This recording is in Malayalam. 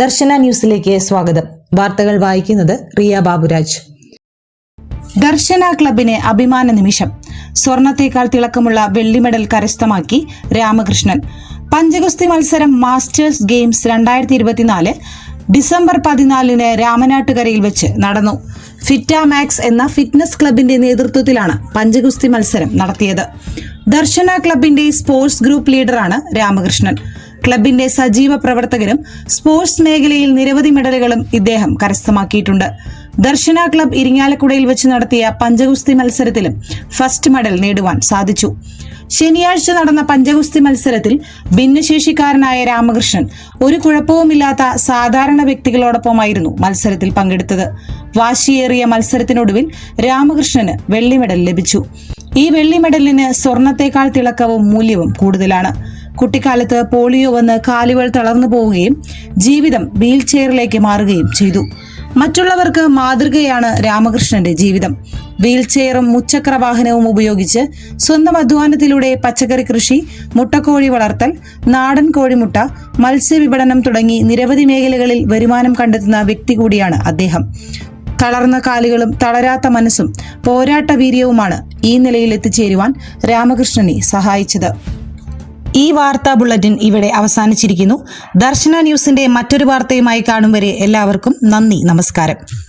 ദർശന ന്യൂസിലേക്ക് സ്വാഗതം. വാർത്തകൾ വായിക്കുന്നത് റിയ ബാബുരാജ്. ദർശന ക്ലബിന് അഭിമാന നിമിഷം. സ്വർണത്തേക്കാൾ തിളക്കമുള്ള വെള്ളി മെഡൽ കരസ്ഥമാക്കി രാമകൃഷ്ണൻ. പഞ്ചഗുസ്തി മത്സരം മാസ്റ്റേഴ്സ് ഗെയിംസ് രണ്ടായിരത്തി ഇരുപത്തിനാല് ഡിസംബർ പതിനാലിന് രാമനാട്ടുകരയിൽ വെച്ച് നടന്നു. ഫിറ്റാമാക്സ് എന്ന ഫിറ്റ്നസ് ക്ലബിന്റെ നേതൃത്വത്തിലാണ് പഞ്ചഗുസ്തി മത്സരം നടത്തിയത്. ദർശന ക്ലബിന്റെ സ്പോർട്സ് ഗ്രൂപ്പ് ലീഡറാണ് രാമകൃഷ്ണൻ. ക്ലബിന്റെ സജീവ പ്രവർത്തകരും സ്പോർട്സ് മേഖലയിൽ നിരവധി മെഡലുകളും ഇദ്ദേഹം കരസ്ഥമാക്കിയിട്ടുണ്ട്. ദർശന ക്ലബ് ഇരിങ്ങാലക്കുടയിൽ വെച്ച് നടത്തിയ പഞ്ചഗുസ്തി മത്സരത്തിലും ഫസ്റ്റ് മെഡൽ നേടുവാൻ സാധിച്ചു. ശനിയാഴ്ച നടന്ന പഞ്ചഗുസ്തി മത്സരത്തിൽ ഭിന്നശേഷിക്കാരനായ രാമകൃഷ്ണൻ ഒരു കുഴപ്പവുമില്ലാത്ത സാധാരണ വ്യക്തികളോടൊപ്പമായിരുന്നു മത്സരത്തിൽ പങ്കെടുത്തത്. വാശിയേറിയ മത്സരത്തിനൊടുവിൽ രാമകൃഷ്ണന് വെള്ളി മെഡൽ ലഭിച്ചു. ഈ വെള്ളി മെഡലിന് സ്വർണത്തേക്കാൾ തിളക്കവും മൂല്യവും കൂടുതലാണ്. കുട്ടിക്കാലത്ത് പോളിയോ വന്ന് കാലുകൾ തളർന്നു പോവുകയും ജീവിതം വീൽ ചെയറിലേക്ക് മാറുകയും ചെയ്തു. മറ്റുള്ളവർക്ക് മാതൃകയാണ് രാമകൃഷ്ണന്റെ ജീവിതം. വീൽ ചെയറും മുച്ചക്ര വാഹനവും ഉപയോഗിച്ച് സ്വന്തം അധ്വാനത്തിലൂടെ പച്ചക്കറി കൃഷി മുട്ടക്കോഴി വളർത്തൽ നാടൻ കോഴിമുട്ട മത്സ്യവിപണനം തുടങ്ങി നിരവധി മേഖലകളിൽ വരുമാനം കണ്ടെത്തുന്ന വ്യക്തി കൂടിയാണ് അദ്ദേഹം. തളർന്ന കാലുകളും തളരാത്ത മനസ്സും പോരാട്ട വീര്യവുമാണ് ഈ നിലയിൽ എത്തിച്ചേരുവാൻ രാമകൃഷ്ണനെ സഹായിച്ചത്. ഈ വാർത്താ ബുള്ളറ്റിൻ ഇവിടെ അവസാനിച്ചിരിക്കുന്നു. ദർശന ന്യൂസിന്റെ മറ്റൊരു വാർത്തയുമായി കാണും വരെ എല്ലാവർക്കും നന്ദി നമസ്കാരം.